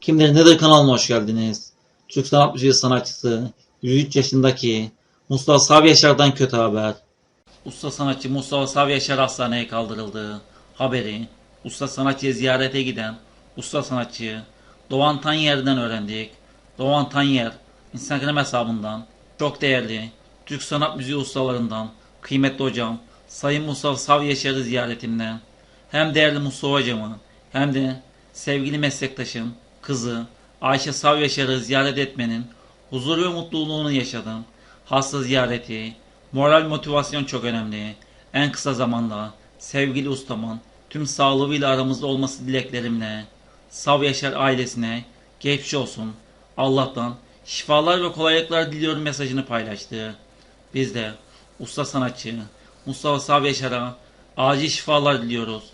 Kimdir Nedir kanalına hoş geldiniz. Türk sanat müziği sanatçısı 103 yaşındaki Mustafa Savi Yaşar'dan kötü haber. Usta sanatçı Mustafa Savi Yaşar hastaneye kaldırıldı. Haberi usta sanatçıyı ziyarete giden usta sanatçı Doğan Tanyer'den öğrendik. Doğan Tanyer Instagram hesabından çok değerli Türk sanat müziği ustalarından kıymetli hocam Sayın Mustafa Savi Yaşar'ı ziyaretimden hem değerli Mustafa hocamı hem de sevgili meslektaşım kızı Ayşe Savi Yaşar'ı ziyaret etmenin huzur ve mutluluğunu yaşadım. Hasta ziyareti, moral motivasyon çok önemli. En kısa zamanda sevgili ustamın tüm sağlığıyla aramızda olması dileklerimle Sav Yaşar ailesine geçmiş olsun. Allah'tan şifalar ve kolaylıklar diliyorum mesajını paylaştı. Biz de usta sanatçı Mustafa Sav Yaşar'a acil şifalar diliyoruz.